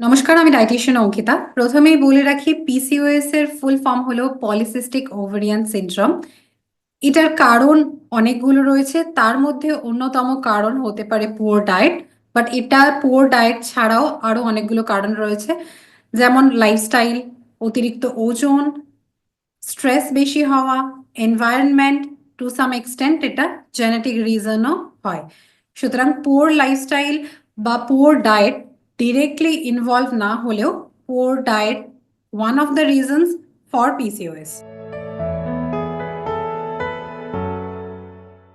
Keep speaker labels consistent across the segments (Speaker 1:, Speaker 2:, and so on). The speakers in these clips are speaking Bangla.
Speaker 1: নমস্কার, আমি ডাইটিশিয়ান অঙ্কিতা। প্রথমেই বলে রাখি পিসিওএস এর ফুল ফর্ম হলো পলিসিস্টিক ওভারিয়ান সিনড্রোম এটার কারণ অনেকগুলো রয়েছে। তার মধ্যে অন্যতম কারণ হতে পারে পুয়ার ডায়েট বাট এটা পুয়ার ডায়েট ছাড়াও আরও অনেকগুলো কারণ রয়েছে। যেমন লাইফস্টাইল অতিরিক্ত ওজন স্ট্রেস বেশি হওয়া এনভায়রনমেন্ট টু সাম এক্সটেন্ট এটা জেনেটিক রিজনও হয়। সুতরাং পুয়ার লাইফস্টাইল বা পুয়ার ডায়েট ডিরেক্টলি ইনভলভ না হলেও poor diet one of the reasons for PCOS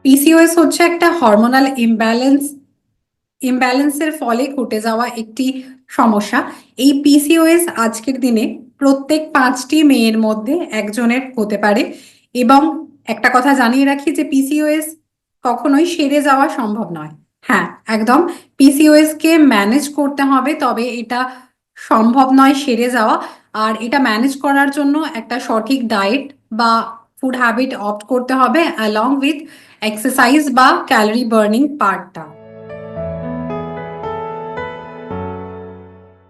Speaker 1: PCOS হচ্ছে একটা হরমোনাল ইমব্যালেন্স ইমব্যালেন্সের ফলে ঘটে যাওয়া একটি সমস্যা। এই পিসিওএস আজকের দিনে প্রত্যেক পাঁচটি মেয়ের মধ্যে একজনের হতে পারে এবং একটা কথা জানিয়ে রাখি যে পিসিওএস কখনোই সেরে যাওয়া সম্ভব নয়। হ্যাঁ একদম। পিসিওএস কে ম্যানেজ করতে হবে, তবে এটা সম্ভব নয় সেরে যাওয়া। আর এটা ম্যানেজ করার জন্য একটা সঠিক ডায়েট বা ফুড হ্যাবিট অপ্ট করতে হবে অ্যালং উইথ এক্সারসাইজ বা ক্যালোরি বার্নিং পার্টটা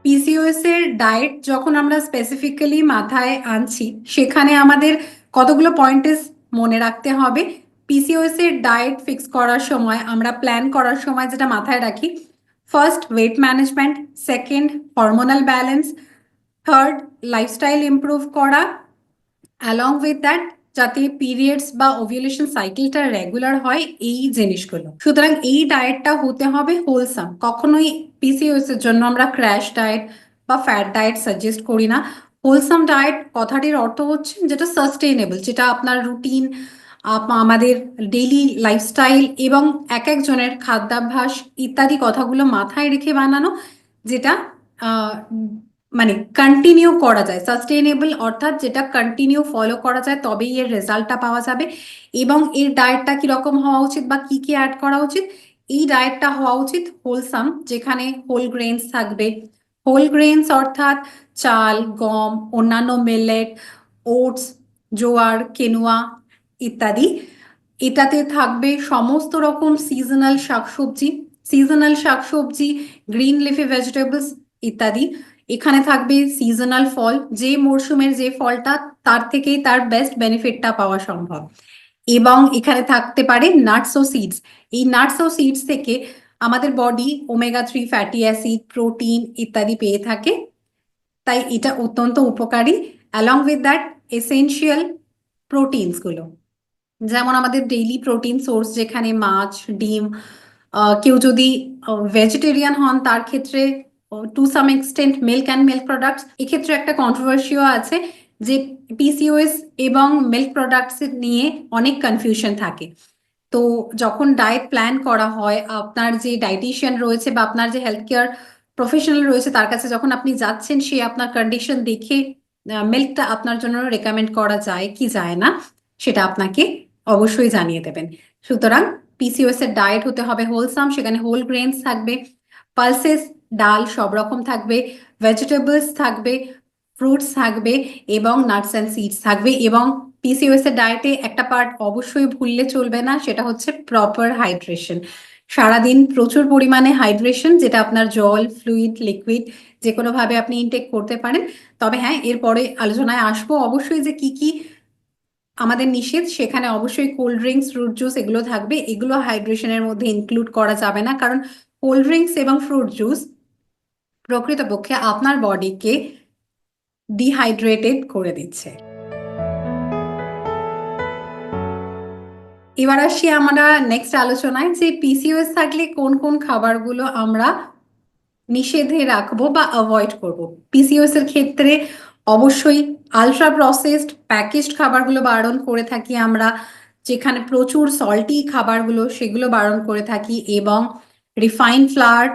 Speaker 1: পিসিওএস এর ডায়েট যখন আমরা স্পেসিফিক্যালি মাথায় আনছি, সেখানে আমাদের কতগুলো পয়েন্টেস মনে রাখতে হবে? পিসিওএস এর ডায়েট ফিক্স করার সময়, আমরা প্ল্যান করার সময় যেটা মাথায় রাখি first weight management second hormonal balance third lifestyle improve করা অ্যালং উইথ দ্যাট যাতে পিরিয়ডস বা ওভিউলেশন সাইকেলটা রেগুলার হয়, এই জিনিসগুলো। সুতরাং এই ডায়েটটা হতে হবে হোলসাম কখনোই পিসিওএস এর জন্য আমরা ক্র্যাশ ডায়েট বা ফ্যাট ডায়েট সাজেস্ট করি না। হোলসাম ডায়েট কথাটির অর্থ হচ্ছে যেটা সাস্টেইনেবল যেটা আপনার রুটিন আমাদের ডেইলি লাইফস্টাইল এবং এক একজনের খাদ্যাভ্যাস ইত্যাদি কথাগুলো মাথায় রেখে বানানো, যেটা মানে কন্টিনিউ করা যায় সাস্টেইনেবল অর্থাৎ যেটা কন্টিনিউ ফলো করা যায়, তবেই এর রেজাল্টটা পাওয়া যাবে। এবং এর ডায়েটটা কীরকম হওয়া উচিত বা কি কি অ্যাড করা উচিত? এই ডায়েটটা হওয়া উচিত হোলসাম যেখানে হোল গ্রেনস থাকবে। হোল গ্রেনস অর্থাৎ চাল, গম, অন্যান্য মিলেট ওটস জোয়ার কেনুয়া ইত্যাদি। এটাতে থাকবে সমস্ত রকম সিজনাল শাকসবজি সিজনাল শাকসবজি গ্রিন লিফি ভেজিটেবলস ইত্যাদি। এখানে থাকবে সিজনাল ফল, যে মরশুমের যে ফলটা, তার থেকেই তার বেস্ট বেনিফিটটা পাওয়া সম্ভব। এবং এখানে থাকতে পারে নাটস ও সিডস এই নাটস ও সিডস থেকে আমাদের body omega three fatty acid protein ইত্যাদি পেয়ে থাকে। তাই এটা অত্যন্ত উপকারী। অ্যালং উইথ দ্যাট এসেনশিয়াল প্রোটিনসগুলো যেমন আমাদের ডেইলি প্রোটিন সোর্স যেখানে মাছ, ডিম কেউ যদি ভেজিটেরিয়ান হন, তার ক্ষেত্রে to some extent milk and milk products এক্ষেত্রে একটা কন্ট্রোভার্সিও আছে যে পিসিওএস এবং মিল্ক প্রোডাক্টস নিয়ে অনেক কনফিউশন থাকে। তো যখন ডায়েট প্ল্যান করা হয়, আপনার যে ডায়েটিশিয়ান রয়েছে বা আপনার যে হেলথ কেয়ার প্রফেশনাল রয়েছে, তার কাছে যখন আপনি যাচ্ছেন, সে আপনার কন্ডিশন দেখে মিল্কটা আপনার জন্য রেকমেন্ড করা যায় কি যায় না, সেটা আপনাকে অবশ্যই জানিয়ে দেবেন। সুতরাং পিসিওএস এর ডায়েট হতে হবে হোলসাম সেখানে হোল গ্রেনস থাকবে পালসেস ডাল সব রকম থাকবে ভেজিটেবলস থাকবে ফ্রুটস থাকবে এবং নাটস অ্যান্ড সিডস থাকবে এবং পিসিওএস এর ডায়েটে একটা পার্ট অবশ্যই ভুললে চলবে না, সেটা হচ্ছে প্রপার হাইড্রেশন সারাদিন প্রচুর পরিমাণে হাইড্রেশন যেটা আপনার জল ফ্লুইড লিকুইড যে কোনোভাবে আপনি ইনটেক করতে পারেন। তবে হ্যাঁ এরপরে আলোচনায় আসব অবশ্যই যে কি কি আমাদের নিষেধ, সেখানে অবশ্যই কোল্ড ড্রিঙ্কস ফ্রুট জুস এগুলো থাকবে। এগুলো হাইড্রেশনের মধ্যে ইনক্লুড করা যাবে না, কারণ কোল্ড ড্রিঙ্কস এবং ফ্রুট জুস প্রকৃতপক্ষে আপনার বডিকে ডিহাইড্রেটেড করে দিচ্ছে। এবার আসি আমরা নেক্সট আলোচনায়, যে পিসিওএস থাকলে কোন কোন খাবারগুলো আমরা নিষেধে রাখব বা অ্যাভয়েড করব। পিসিওএস এর ক্ষেত্রে অবশ্যই আলট্রা প্রসেসড প্যাকেজড খাবারগুলো বারণ করে থাকি আমরা, যেখানে প্রচুর সল্টি খাবারগুলো সেগুলো বারণ করে থাকি এবং রিফাইন ফ্লাওয়ার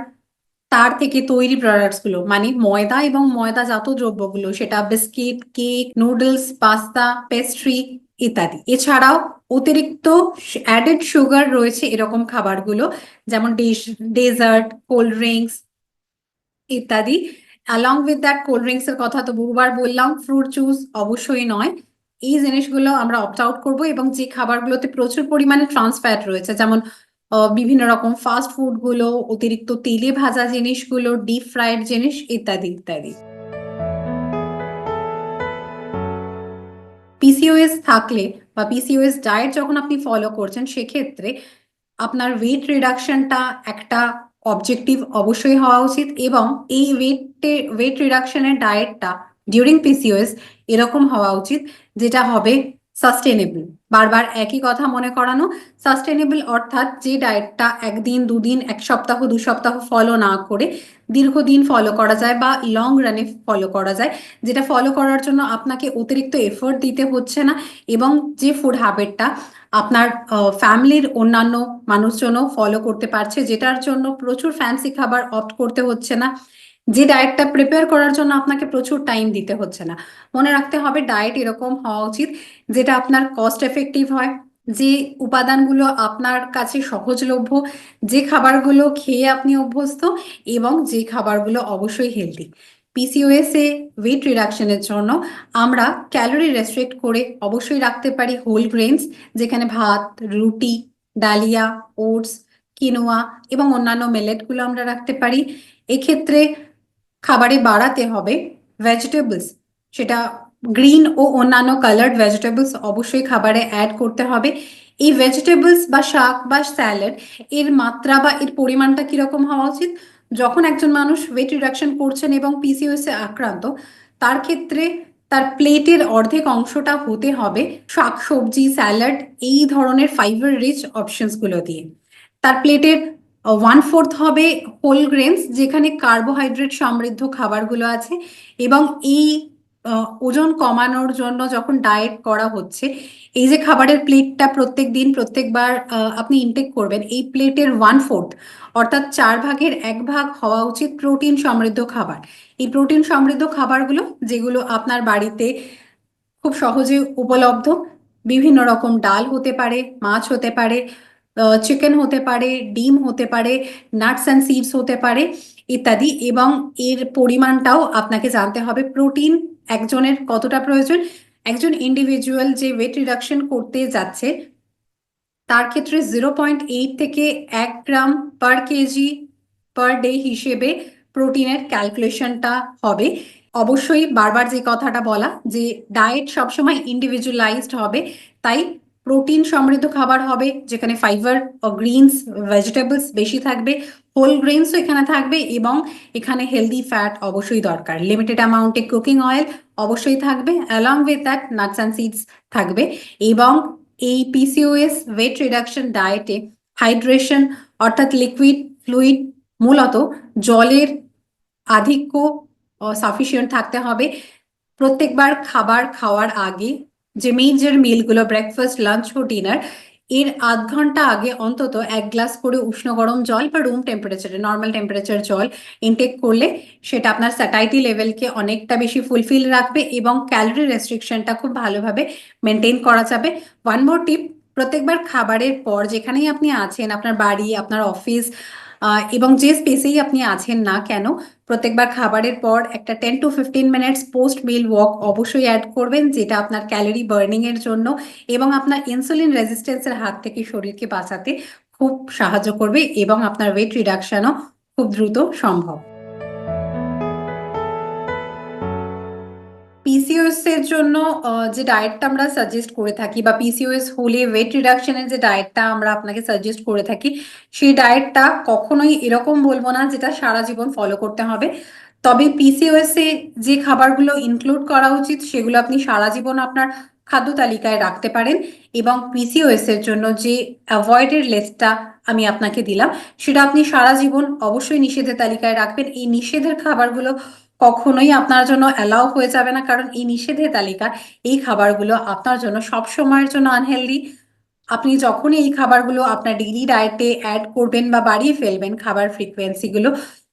Speaker 1: তার থেকে তৈরি প্রোডাক্টসগুলো মানে ময়দা এবং ময়দাজাত দ্রব্যগুলো, সেটা biscuit cake noodles pasta pastry ইত্যাদি। এছাড়াও অতিরিক্ত অ্যাডেড সুগার রয়েছে এরকম খাবারগুলো, যেমন ডেজার্ট কোল্ড ড্রিঙ্কস ইত্যাদি। Along with that cold drinks এর কথা তো বহুবার বললাম ফ্রুট জুস অবশ্যই নয়। এই জিনিসগুলো আমরা অপ্ট আউট করব এবং যে খাবারগুলোতে প্রচুর পরিমাণে ট্রান্স ফ্যাট রয়েছে, যেমন বিভিন্ন রকম ফাস্ট ফুডগুলো, অতিরিক্ত তেলে ভাজা জিনিসগুলো ডিপ ফ্রাইড জিনিস ইত্যাদি ইত্যাদি। পিসিওএস থাকলে বা পিসিওএস ডায়েট যখন আপনি ফলো করছেন, সেক্ষেত্রে আপনার ওয়েট রিডাকশনটা একটা অবজেক্টিভ অবশ্যই হওয়া উচিত এবং এই ওয়েটে ওয়েট রিডাকশনের ডায়েটটা ডিউরিং পিসিওএস এরকম হওয়া উচিত, যেটা হবে সাস্টেনেবল বারবার একই কথা মনে করানো। সাস্টেনেবল অর্থাৎ যে ডায়েটটা একদিন, দুদিন, এক সপ্তাহ, দু সপ্তাহ ফলো না করে দীর্ঘদিন ফলো করা যায় বা লং রানে ফলো করা যায়, যেটা ফলো করার জন্য আপনাকে অতিরিক্ত এফোর্ট দিতে হচ্ছে না এবং যে ফুড হ্যাবিটটা আপনার ফ্যামিলির অন্যান্য মানুষজনও ফলো করতে পারছে, যেটার জন্য প্রচুর ফ্যান্সি খাবার অপ্ট করতে হচ্ছে না। যে ডায়েটটা প্রিপেয়ার করার জন্য আপনাকে প্রচুর টাইম দিতে হচ্ছে না। মনে রাখতে হবে ডায়েট এরকম হওয়া উচিত, যেটা আপনার কস্ট এফেক্টিভ হয়, যে উপাদানগুলো আপনার কাছে সহজলভ্য, যে খাবারগুলো খেয়ে আপনি অভ্যস্ত এবং যে খাবারগুলো অবশ্যই হেলদি পিসিওএস এ ওয়েট রিডাকশনের জন্য আমরা ক্যালোরি রেস্ট্রিক্ট করে অবশ্যই রাখতে পারি হোল গ্রেনস যেখানে ভাত, রুটি, ডালিয়া ওটস কিনোয়া এবং অন্যান্য মেলেটগুলো আমরা রাখতে পারি। এক্ষেত্রে খাবারে বাড়াতে হবে ভেজিটেবলস সেটা গ্রিন ও অন্যান্য কালার্ড ভেজিটেবলস অবশ্যই খাবারে অ্যাড করতে হবে। এই ভেজিটেবলস বা শাক বা স্যালাড এর মাত্রা বা এর পরিমাণটা কীরকম হওয়া উচিত? যখন একজন মানুষ ওয়েট রিডাকশন করছেন এবং পিসিওএস এ আক্রান্ত, তার ক্ষেত্রে তার প্লেটের অর্ধেক অংশটা হতে হবে শাক, সবজি স্যালাড এই ধরনের ফাইবার রিচ অপশনসগুলো দিয়ে। তার প্লেটের ওয়ান ফোর্থ হবে হোল গ্রেনস যেখানে কার্বোহাইড্রেট সমৃদ্ধ খাবারগুলো আছে এবং এই ওজন কমানোর জন্য যখন ডায়েট করা হচ্ছে, এই যে খাবারের প্লেটটা প্রত্যেক দিন, প্রত্যেকবার আপনি ইনটেক করবেন, এই প্লেটের ওয়ান ফোর্থ অর্থাৎ চার ভাগের এক ভাগ হওয়া উচিত প্রোটিন সমৃদ্ধ খাবার। এই প্রোটিন সমৃদ্ধ খাবারগুলো, যেগুলো আপনার বাড়িতে খুব সহজে উপলব্ধ, বিভিন্ন রকম ডাল হতে পারে, মাছ হতে পারে চিকেন হতে পারে, ডিম হতে পারে নাটস অ্যান্ড সিডস হতে পারে, ইত্যাদি। এবং এর পরিমাণটাও আপনাকে জানতে হবে। প্রোটিন একজনের কতটা প্রয়োজন? একজন ইন্ডিভিজুয়াল যে ওয়েট রিডাকশন করতে যাচ্ছে, তার ক্ষেত্রে জিরো পয়েন্ট এইট থেকে এক গ্রাম পার কেজি পার ডে হিসেবে প্রোটিনের ক্যালকুলেশনটা হবে। অবশ্যই বারবার যে কথাটা বলা, যে ডায়েট সবসময় ইন্ডিভিজুয়ালাইজড হবে, তাই প্রোটিন সমৃদ্ধ খাবার হবে, যেখানে ফাইবার ও গ্রিনস ভেজিটেবলস বেশি থাকবে হোল গ্রেনসও এখানে থাকবে এবং এখানে হেলদি ফ্যাট অবশ্যই দরকার। লিমিটেড অ্যামাউন্টে কুকিং অয়েল অবশ্যই থাকবে along with that nuts and seeds থাকবে এবং এই পিসিওএস ওয়েট রিডাকশন ডায়েটে হাইড্রেশন অর্থাৎ লিকুইড ফ্লুইড মূলত জলের আধিক্য সাফিসিয়েন্ট থাকতে হবে। প্রত্যেকবার খাবার খাওয়ার আগে যে মেজর মিলগুলো ব্রেকফাস্ট লাঞ্চ ও ডিনার এর আধ ঘণ্টা আগে অন্তত এক গ্লাস করে উষ্ণ গরম জল বা রুম টেম্পারেচারে নর্মাল টেম্পারেচার জল ইনটেক করলে সেটা আপনার স্যাটাইটি লেভেলকে অনেকটা বেশি ফুলফিল রাখবে এবং ক্যালোরি রেস্ট্রিকশনটা খুব ভালোভাবে মেনটেন করা যাবে। ওয়ান মোর টিপ প্রত্যেকবার খাবারের পর যেখানেই আপনি আছেন, আপনার বাড়ি, আপনার অফিস এবং যে স্পেসেই আপনি আছেন না কেন, প্রত্যেকবার খাবারের পর একটা ten to fifteen minutes post meal walk অবশ্যই অ্যাড করবেন, যেটা আপনার ক্যালোরি বার্নিংয়ের জন্য এবং আপনার ইনসুলিন রেজিস্ট্যান্সের হাত থেকে শরীরকে বাঁচাতে খুব সাহায্য করবে এবং আপনার ওয়েট রিডাকশনও খুব দ্রুত সম্ভব। পিসিওএস এর জন্য যে ডায়েটটা আমরা সাজেস্ট করে থাকি বা পিসিওএস হলে ওয়েট রিডাকশনের যে ডায়েটটা আমরা আপনাকে সাজেস্ট করে থাকি, সেই ডায়েটটা কখনোই এরকম বলব না যেটা সারা জীবন ফলো করতে হবে। তবে পিসিওএস এ যে খাবারগুলো ইনক্লুড করা উচিত, সেগুলো আপনি সারা জীবন আপনার খাদ্য তালিকায় রাখতে পারেন এবং পিসিওএস এর জন্য যে অ্যাভয়েডের লিস্টটা আমি আপনাকে দিলাম, সেটা আপনি সারা জীবন অবশ্যই নিষেধের তালিকায় রাখবেন। এই নিষেধের খাবারগুলো কখনোই আপনার জন্য অ্যালাউ হয়ে যাবে না। কারণ এই নিষেধের তালিকা, এই খাবারগুলো আপনার জন্য সব সময়ের জন্য আনহেলদি আপনি যখনই এই খাবারগুলো আপনার ডেইলি ডায়েটে অ্যাড করবেন বা বাড়িয়ে ফেলবেন খাবার ফ্রিকোয়েন্সিগুলো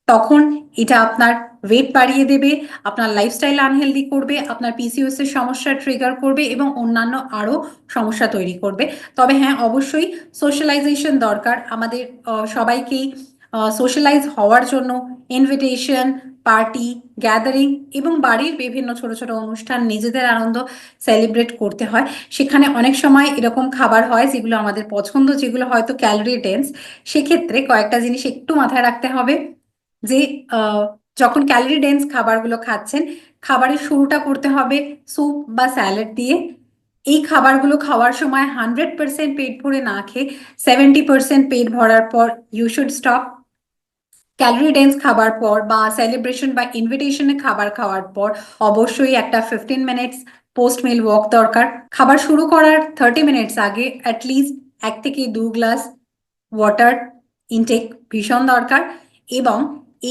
Speaker 1: তখন এটা আপনার ওয়েট বাড়িয়ে দেবে, আপনার লাইফস্টাইল আনহেলদি করবে, আপনার পিসিওএস এর সমস্যা ট্রিগার করবে এবং অন্যান্য আরও সমস্যা তৈরি করবে। তবে হ্যাঁ অবশ্যই সোশ্যালাইজেশন দরকার। আমাদের সবাইকেই সোশ্যালাইজ হওয়ার জন্য ইনভিটেশন পার্টি গ্যাদারিং এবং বাড়ির বিভিন্ন ছোট ছোট অনুষ্ঠান নিজেদের আনন্দ সেলিব্রেট করতে হয়। সেখানে অনেক সময় এরকম খাবার হয় যেগুলো আমাদের পছন্দ, যেগুলো হয়তো ক্যালোরি ডেন্স সেক্ষেত্রে কয়েকটা জিনিস একটু মাথায় রাখতে হবে যে যখন ক্যালোরি ডেন্স খাবারগুলো খাচ্ছেন, খাবারের শুরুটা করতে হবে স্যুপ বা স্যালাড দিয়ে। এই খাবারগুলো খাওয়ার সময় হান্ড্রেড পার্সেন্ট পেট ভরে না খেয়ে সেভেন্টি পার্সেন্ট পেট ভরার পর you should stop calorie dense খাবার পর বা সেলিব্রেশন বা ইনভিটেশনে খাবার খাওয়ার পর অবশ্যই একটা fifteen minutes post meal walk দরকার। খাবার শুরু করার থার্টি মিনিটস আগে অ্যাটলিস্ট এক থেকে দু গ্লাস ওয়াটার ইনটেক ভীষণ দরকার এবং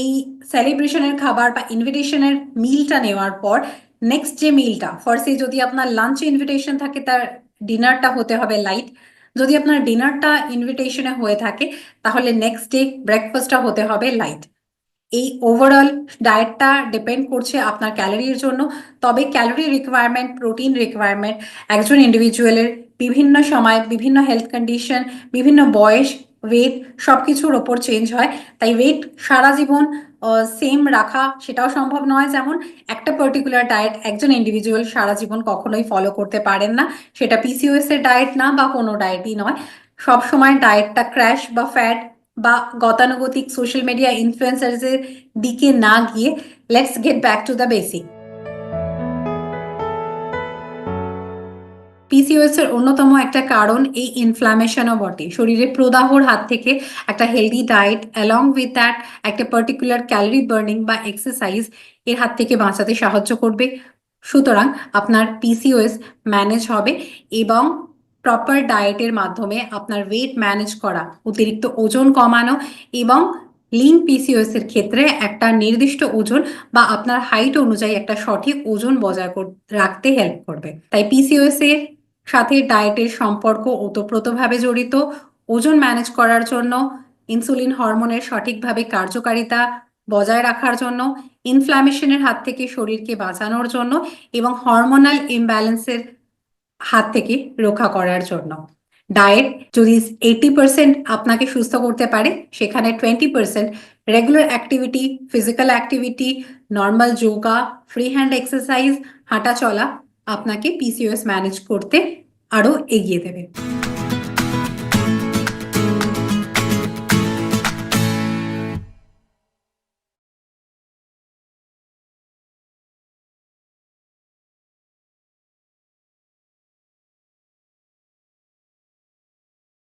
Speaker 1: এই সেলিব্রেশনের খাবার বা ইনভিটেশনের মিলটা নেওয়ার পর নেক্সট যে মিলটা ফার্স্টে যদি আপনার লাঞ্চে ইনভিটেশন থাকে তার ডিনারটা হতে হবে লাইট যদি আপনার ডিনারটা ইনভিটেশনে হয়ে থাকে, তাহলে নেক্সট ডে ব্রেকফাস্টটা হতে হবে লাইট এই ওভারঅল ডায়েটটা ডিপেন্ড করছে আপনার ক্যালোরির জন্য। তবে ক্যালোরি রিকোয়ারমেন্ট প্রোটিন রিকোয়ারমেন্ট একজন ইন্ডিভিজুয়ালের বিভিন্ন সময় বিভিন্ন হেলথ কন্ডিশন বিভিন্ন বয়স ওয়েট সব কিছুর ওপর চেঞ্জ হয়। তাই ওয়েট সারা জীবন সেম রাখা সেটাও সম্ভব নয়। যেমন একটা পার্টিকুলার ডায়েট একজন ইন্ডিভিজুয়াল সারা জীবন কখনোই ফলো করতে পারেন না। সেটা পিসিওএস এর ডায়েট না বা কোনো ডায়েটই নয়। সব সময় ডায়েটটা ক্র্যাশ বা ফ্যাট বা গতানুগতিক সোশ্যাল মিডিয়া ইনফ্লুয়েন্সার্সের দিকে না গিয়ে let's get back to the basic PCOS এর অন্যতম একটা কারণ এই ইনফ্ল্যামেশনও বটে। শরীরে প্রদাহর হাত থেকে একটা healthy diet along with that একটা পার্টিকুলার ক্যালোরি বার্নিং বা এক্সারসাইজ এর হাত থেকে বাঁচাতে সাহায্য করবে। সুতরাং আপনার পিসিওএস ম্যানেজ হবে এবং প্রপার ডায়েটের মাধ্যমে আপনার ওয়েট ম্যানেজ করা, অতিরিক্ত ওজন কমানো এবং লিন পিসিওএস এর ক্ষেত্রে একটা নির্দিষ্ট ওজন বা আপনার হাইট অনুযায়ী একটা সঠিক ওজন বজায় রাখতে হেল্প করবে। তাই পিসিওএস এর সাথে ডায়েটের সম্পর্ক ওতপ্রোতভাবে জড়িত, ওজন ম্যানেজ করার জন্য, ইনসুলিন হরমোনের সঠিকভাবে কার্যকারিতা বজায় রাখার জন্য ইনফ্ল্যামেশনের হাত থেকে শরীরকে বাঁচানোর জন্য এবং হরমোনাল ইমব্যালেন্সের হাত থেকে রক্ষা করার জন্য। ডায়েট যদি এইটি পার্সেন্ট আপনাকে সুস্থ করতে পারে, সেখানে twenty percent regular activity physical activity normal yoga free hand exercise হাঁটা চলা আপনাকে পিসিওএস ম্যানেজ করতে আরও এগিয়ে দেবে।